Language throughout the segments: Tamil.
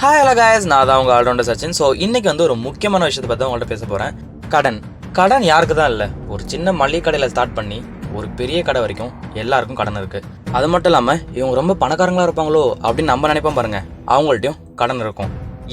Hi hello guys. நான் தான் உங்கள் ஆல்ரவுண்டர் சச்சின். ஸோ இன்றைக்கி வந்து ஒரு முக்கியமான விஷயத்தை பற்றி உங்கள்கிட்ட பேச போகிறேன் கடன். கடன் யாருக்கு தான் இல்லை? ஒரு சின்ன மளிகை கடையில் ஸ்டார்ட் பண்ணி ஒரு பெரிய கடை வரைக்கும் எல்லாருக்கும் கடன் இருக்குது அது மட்டும் இல்லாமல் இவங்க ரொம்ப பணக்காரங்களாக இருப்பாங்களோ அப்படின்னு நம்ம நினைப்போம் பாருங்கள் அவங்கள்ட்டையும் கடன் இருக்கும்.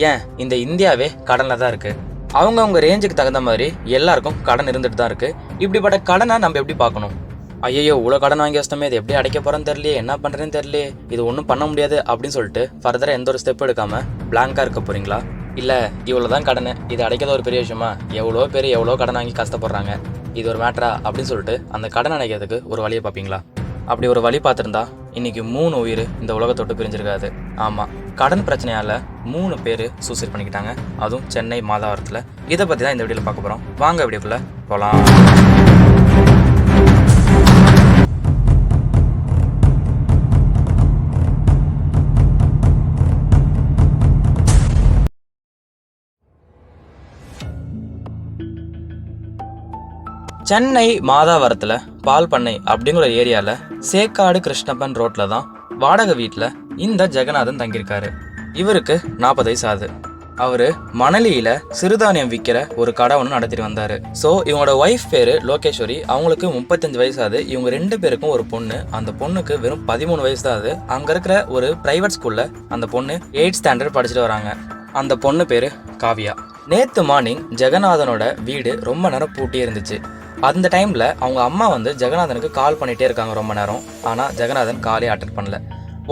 ஏன்? இந்த இந்தியாவே கடனில் தான் இருக்குது அவங்கவுங்க ரேஞ்சுக்கு தகுந்த மாதிரி எல்லாருக்கும் கடன் இருந்துட்டு தான் இருக்குது இப்படிப்பட்ட கடனை நம்ம எப்படி பார்க்கணும்? ஐயோ இவ்வளோ கடன் வாங்கி வச்சிட்டோமே இது எப்படி அடைக்க போகிறேன்னு தெரியலையே என்ன பண்ணுறேன்னு தெரியலையே இது ஒன்றும் பண்ண முடியாது அப்படின்னு சொல்லிட்டு ஃபர்தராக எந்த ஒரு ஸ்டெப் எடுக்காமல் பிளாங்காக இருக்க போகிறீங்களா இல்லை இவ்வளோ தான் கடனு இது அடைக்கிறது ஒரு பெரிய விஷயமா? எவ்வளோ பேர் எவ்வளோ கடன் வாங்கி கஷ்டப்படுறாங்க? இது ஒரு மேட்ரா அப்படின்னு சொல்லிட்டு அந்த கடன் அடைக்கிறதுக்கு ஒரு வழியை பார்ப்பீங்களா? அப்படி ஒரு வழி பார்த்துருந்தா இன்னைக்கு மூணு உயிர் இந்த உலகத்தொட்டு பிரிஞ்சிருக்காது. ஆமாம் கடன் பிரச்சனையால் மூணு பேர் சூசைட் பண்ணிக்கிட்டாங்க. அதுவும் சென்னை மாதாவரத்தில். இதை பற்றி தான் இந்த வீடியோவில் பார்க்க போகிறோம் வாங்க வீடியோக்குள்ளே போகலாம் சென்னை மாதாவரத்தில் பால் பண்ணை அப்படிங்கிற ஏரியாவில் சேக்காடு கிருஷ்ணப்பன் ரோட்டில் தான் வாடகை வீட்டில் இந்த ஜெகநாதன் தங்கியிருக்காரு. இவருக்கு நாற்பது வயசு ஆகுது. அவர் மணலியில் சிறுதானியம் விற்கிற ஒரு கடை ஒன்று நடத்திட்டு வந்தார். ஸோ இவங்களோட ஒய்ஃப் பேர் லோகேஸ்வரி. அவங்களுக்கு முப்பத்தஞ்சு வயசு ஆகுது. இவங்க ரெண்டு பேருக்கும் ஒரு பொண்ணு. அந்த பொண்ணுக்கு வெறும் பதிமூணு வயசு தான் ஆகுது. அங்கே இருக்கிற ஒரு ப்ரைவேட் ஸ்கூலில் அந்த பொண்ணு எயிட் ஸ்டாண்டர்ட் படிச்சுட்டு வராங்க. அந்த பொண்ணு பேர் காவியா. நேற்று மார்னிங் ஜெகநாதனோட வீடு ரொம்ப நேரம் பூட்டியே இருந்துச்சு. அந்த டைமில் அவங்க அம்மா வந்து ஜெகநாதனுக்கு கால் பண்ணிகிட்டே இருக்காங்க ரொம்ப நேரம். ஆனால் ஜெகநாதன் காலே அட்டன் பண்ணல.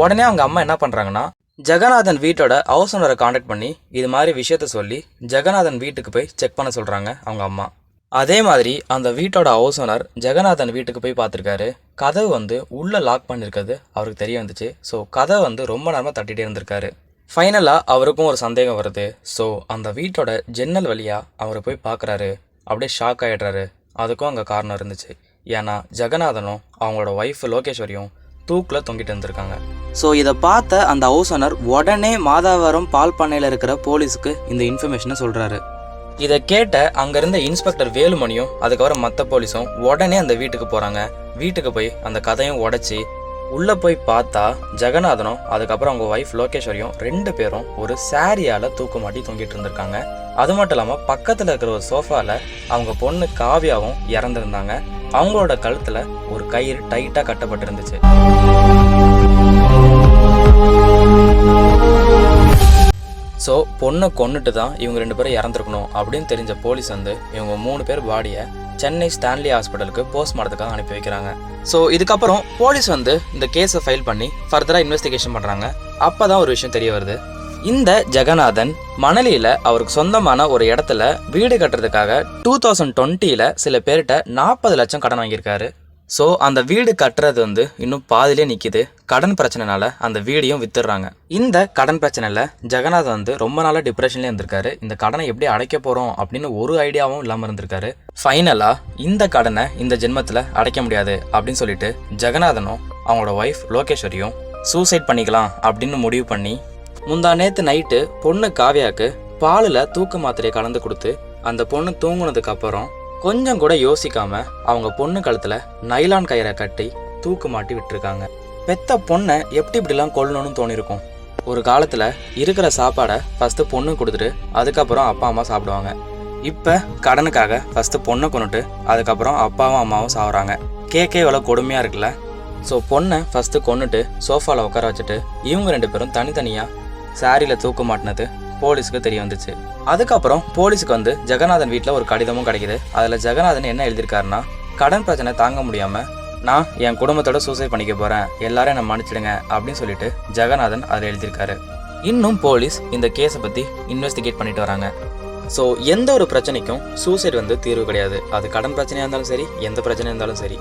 உடனே அவங்க அம்மா என்ன பண்ணுறாங்கன்னா ஜெகநாதன் வீட்டோட ஹவுஸ் ஓனரை காண்டாக்ட் பண்ணி இது மாதிரி விஷயத்த சொல்லி ஜெகநாதன் வீட்டுக்கு போய் செக் பண்ண சொல்கிறாங்க அவங்க அம்மா. அதே மாதிரி அந்த வீட்டோட ஹவுஸ் ஓனர் ஜெகநாதன் வீட்டுக்கு போய் பார்த்துருக்காரு. கதவு வந்து உள்ளே லாக் பண்ணியிருக்கிறது அவருக்கு தெரிய வந்துச்சு. ஸோ கதை வந்து ரொம்ப நேரமாக தட்டிகிட்டே இருந்திருக்காரு. ஃபைனலாக அவருக்கும் ஒரு சந்தேகம் வருது. ஸோ அந்த வீட்டோட ஜன்னல் வழியாக அவரை போய் பார்க்குறாரு. அப்படியே ஷாக் ஆகிடுறாரு அதுக்கும் அங்கே காரணம் இருந்துச்சு. ஏன்னா ஜெகநாதனும் அவங்களோட ஒய்ஃப் லோகேஸ்வரியும் தூக்கில் தொங்கிட்டு இருந்திருக்காங்க. ஸோ இதை பார்த்த அந்த ஹவுஸ் ஓனர் உடனே மாதாவரம் பால் பண்ணையில் இருக்கிற போலீஸுக்கு இந்த இன்ஃபர்மேஷனை சொல்கிறாரு இதை கேட்ட அங்க இருந்த இன்ஸ்பெக்டர் வேலுமணியும் அதுக்கப்புறம் மற்ற போலீஸும் உடனே அந்த வீட்டுக்கு போறாங்க. வீட்டுக்கு போய் அந்த கதையும் உடைச்சி உள்ள போய் பார்த்தா ஜெகநாதனும் அதுக்கப்புறம் அவங்க ஒய்ஃப் லோகேஸ்வரியும் ரெண்டு பேரும் ஒரு சாரியால தூக்கு மாட்டி தொங்கிட்டு இருந்திருக்காங்க. அது மட்டும் இல்லாமல் பக்கத்தில் இருக்கிற ஒரு சோஃபாவில் அவங்க பொண்ணு காவியாவும் இறந்துருந்தாங்க. அவங்களோட கழுத்தில் ஒரு கயிறு டைட்டாக கட்டப்பட்டிருந்துச்சு. ஸோ பொண்ணை கொன்னுட்டு தான் இவங்க ரெண்டு பேரும் இறந்துருக்கணும் அப்படின்னு தெரிஞ்ச போலீஸ் வந்து இவங்க மூணு பேர் பாடியை சென்னை ஸ்டான்லி ஹாஸ்பிட்டலுக்கு போஸ்ட்மார்ட்டத்துக்காக அனுப்பி வைக்கிறாங்க. ஸோ இதுக்கப்புறம் போலீஸ் வந்து இந்த கேஸை ஃபைல் பண்ணி ஃபர்தராக இன்வெஸ்டிகேஷன் பண்ணுறாங்க அப்போ தான் ஒரு விஷயம் தெரிய வருது. இந்த ஜெகநாதன் மணலியில் அவருக்கு சொந்தமான ஒரு இடத்துல வீடு கட்டுறதுக்காக டூ தௌசண்ட் டுவெண்ட்டியில் சில பேர்கிட்ட நாற்பது லட்சம் கடன் வாங்கியிருக்காரு. ஸோ அந்த வீடு கட்டுறது வந்து இன்னும் பாதிலே நிற்கிது கடன் பிரச்சனைனால அந்த வீடையும் வித்துடுறாங்க. இந்த கடன் பிரச்சனையில் ஜெகநாதன் வந்து ரொம்ப நாளாக டிப்ரெஷன்லேயே இருந்திருக்காரு. இந்த கடனை எப்படி அடைக்க போகிறோம் அப்படின்னு ஒரு ஐடியாவும் இல்லாமல் இருந்திருக்காரு. ஃபைனலாக இந்த கடனை இந்த ஜென்மத்தில் அடைக்க முடியாது அப்படின்னு சொல்லிட்டு ஜெகநாதனும் அவங்களோட ஒய்ஃப் லோகேஸ்வரியும் சூசைட் பண்ணிக்கலாம் அப்படின்னு முடிவு பண்ணி முந்தா நேற்று நைட்டு பொண்ணு காவியாக்கு பாலில் தூக்க மாத்திரையை கலந்து கொடுத்து அந்த பொண்ணு தூங்குனதுக்கு அப்புறம் கொஞ்சம் கூட யோசிக்காம அவங்க பொண்ணு கழுத்துல நைலான் கயிறை கட்டி தூக்கு மாட்டி விட்டுருக்காங்க. பெத்த பொண்ணை எப்படி இப்படிலாம் கொல்லணும்னு தோணிருக்கும். ஒரு காலத்துல இருக்கிற சாப்பாடை ஃபஸ்ட்டு பொண்ணு கொடுத்துட்டு அதுக்கப்புறம் அப்பா அம்மா சாப்பிடுவாங்க. இப்போ கடனுக்காக ஃபஸ்ட்டு பொண்ணை கொண்டுட்டு அதுக்கப்புறம் அப்பாவும் அம்மாவும் சாப்பிட்றாங்க கேக்கே இவ்வளோ கொடுமையாக இருக்குல்ல? ஸோ பொண்ணை ஃபஸ்ட்டு கொன்னுட்டு சோஃபாவில் உட்கார வச்சுட்டு இவங்க ரெண்டு பேரும் தனித்தனியாக சாரியில் தூக்க மாட்டினது போலீஸுக்கு தெரிய வந்துச்சு. அதுக்கப்புறம் போலீஸுக்கு வந்து ஜெகநாதன் வீட்டில் ஒரு கடிதமும் கிடைக்குது. அதில் ஜெகநாதன் என்ன எழுதியிருக்காருன்னா கடன் பிரச்சனை தாங்க முடியாமல் நான் என் குடும்பத்தோட சூசைட் பண்ணிக்க போகிறேன் எல்லாரும் என்னை மன்னிச்சிடுங்க அப்படின்னு சொல்லிட்டு ஜெகநாதன் அதில் எழுதியிருக்காரு. இன்னும் போலீஸ் இந்த கேஸை பற்றி இன்வெஸ்டிகேட் பண்ணிட்டு வராங்க. ஸோ எந்த ஒரு பிரச்சனைக்கும் சூசைட் வந்து தீர்வு கிடையாது. அது கடன் பிரச்சனையாக இருந்தாலும் சரி எந்த பிரச்சனையாக இருந்தாலும் சரி.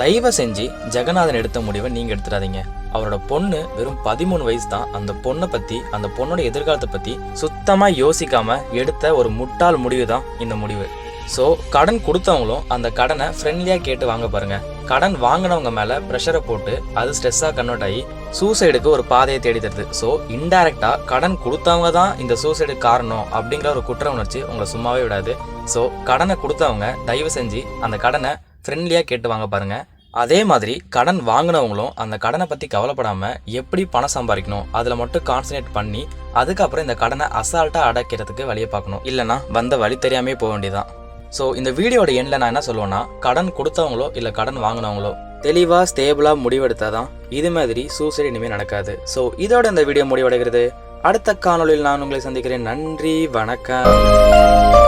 தயவு செஞ்சு ஜெகநாதன் எடுத்த முடிவை நீங்கள் எடுத்துடாதீங்க. அவரோட பொண்ணு வெறும் பதிமூணு வயசு தான். அந்த பொண்ணை பற்றி அந்த பொண்ணோட எதிர்காலத்தை பற்றி சுத்தமாக யோசிக்காம எடுத்த ஒரு முட்டாள் முடிவு தான் இந்த முடிவு. ஸோ கடன் கொடுத்தவங்களும் அந்த கடனை ஃப்ரெண்ட்லியாக கேட்டு வாங்க பாருங்க. கடன் வாங்கினவங்க மேலே ப்ரெஷரை போட்டு அது ஸ்ட்ரெஸ்ஸாக கன்வெர்ட் ஆகி சூசைடுக்கு ஒரு பாதையை தேடி தருது. ஸோ இன்டைரக்டாக கடன் கொடுத்தவங்க தான் இந்த சூசைடு காரணம் அப்படிங்கிற ஒரு குற்ற உணர்ச்சி உங்களை சும்மாவே விடாது. ஸோ கடனை கொடுத்தவங்க தயவு செஞ்சு அந்த கடனை ஃப்ரெண்ட்லியாக கேட்டு வாங்க பாருங்கள் அதே மாதிரி கடன் வாங்கினவங்களும் அந்த கடனை பற்றி கவலைப்படாமல் எப்படி பணம் சம்பாதிக்கணும் அதில் மட்டும் கான்சன்ட்ரேட் பண்ணி அதுக்கப்புறம் இந்த கடனை அசால்ட்டாக அடைக்கிறதுக்கு வழியை பார்க்கணும். இல்லைனா வந்த வழி தெரியாமே போக வேண்டியதான் ஸோ இந்த வீடியோட எண்டில் நான் என்ன சொல்லுவேன்னா கடன் கொடுத்தவங்களோ இல்லை கடன் வாங்கினவங்களோ தெளிவாக ஸ்டேபிளாக முடிவெடுத்தால் தான் இது மாதிரி சூசைட் இனிமேல் நடக்காது. ஸோ இதோட இந்த வீடியோ முடிவடைகிறது. அடுத்த காணொளியில் நான் உங்களை சந்திக்கிறேன். நன்றி வணக்கம்.